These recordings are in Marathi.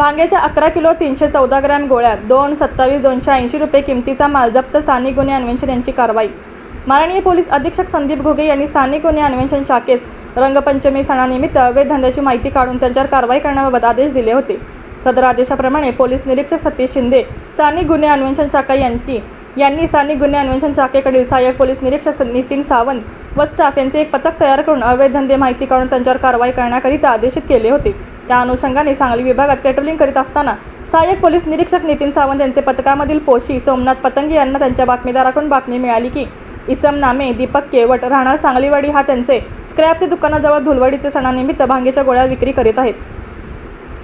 भांग्याच्या अकरा किलो तीनशे चौदा ग्रॅम गोळ्या दोन सत्तावीस दोनशे ऐंशी रुपये किमतीचा माल जप्त स्थानिक गुन्हे अन्वेषण यांची कारवाई. माननीय पोलीस अधीक्षक संदीप घुगे यांनी स्थानिक गुन्हे अन्वेषण शाखेस रंगपंचमी सणानिमित्त अवैध धंद्याची माहिती काढून त्यांच्यावर कारवाई करण्याबाबत आदेश दिले होते. सदर आदेशाप्रमाणे पोलीस निरीक्षक सतीश शिंदे स्थानिक गुन्हे अन्वेषण शाखा यांची यांनी स्थानिक गुन्हे अन्वेषण शाखेकडील सहाय्यक पोलीस निरीक्षक नितीन सावंत व स्टाफ यांचे एक पथक तयार करून अवैध धंदे माहिती काढून त्यांच्यावर कारवाई करण्याकरिता आदेशित केले होते. त्या अनुषंगाने सांगली विभागात पेट्रोलिंग करीत असताना सहाय्यक पोलीस निरीक्षक नितीन सावंत यांचे पथकामधील पोशी सोमनाथ पतंगी यांना त्यांच्या बातमीदाराकडून बातमी मिळाली की इसम नामे दीपक केवट राहणार सांगलीवाडी हा त्यांचे स्क्रॅपचे दुकानाजवळ धुलवडीचे सणानिमित्त भांगेच्या गोळ्या विक्री करीत आहेत.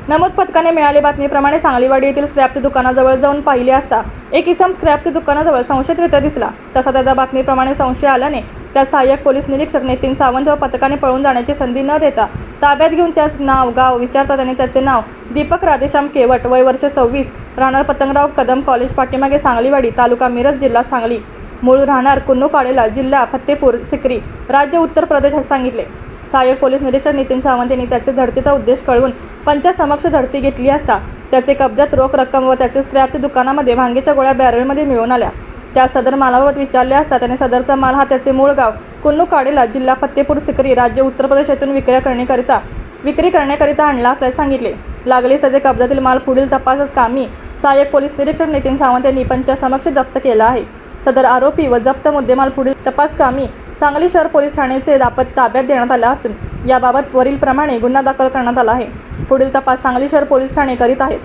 नमूद पथकाने मिळाली बातमीप्रमाणे सांगलीवाडी येथील स्क्रॅपच्या दुकानाजवळ जाऊन पाहिले असता एक इसम स्क्रॅपच्या दुकानाजवळ संशयितरित्या दिसला. तसा त्याच्या बातमीप्रमाणे संशय आल्याने त्या सहाय्यक पोलीस निरीक्षक नितीन सावंत व पथकाने पळून जाण्याची संधी न देता ताब्यात घेऊन त्यास नाव गाव विचारता त्याने त्याचे नाव दीपक राधेश्याम केवट वय वर्ष सव्वीस राहणार पतंगराव कदम कॉलेज पाठीमागे सांगलीवाडी तालुका मिरज जिल्हा सांगली. मूळ राहणार कुन्नू काडेला जिल्हा फत्तेपूर सिक्री राज्य उत्तर प्रदेश असे सांगितले. सहाय्यक पोलीस निरीक्षक नितीन सावंत यांनी त्याचे झडतीचा उद्देश कळवून पंचासमक्ष झडती घेतली असता त्याचे कब्जात रोख रक्कम व त्याचे स्क्रॅपच्या दुकानामध्ये भांगेच्या गोळ्या बॅरलमध्ये मिळून आल्या. त्या सदर मालाबाबत विचारले असता त्याने सदरचा माल हा त्याचे मूळ गाव कुन्नू काडेला जिल्हा फत्तेपूर सिक्री राज्य उत्तर प्रदेश येथून विक्री करण्याकरिता विक्री करण्याकरिता आणला असल्याचे सांगितले. लागलीच त्याचे कब्जातील माल पुढील तपासच कामी सहाय्यक पोलीस निरीक्षक नितीन सावंत यांनी पंचासमक्ष जप्त केला आहे. सदर आरोपी व जप्त मुद्देमाल पुढील तपास कामी सांगली शहर पोलीस ठाण्याचे दापत ताब्यात देण्यात आला असून याबाबत वरीलप्रमाणे गुन्हा दाखल करण्यात आला आहे. पुढील तपास सांगली शहर पोलीस ठाणे करीत आहेत.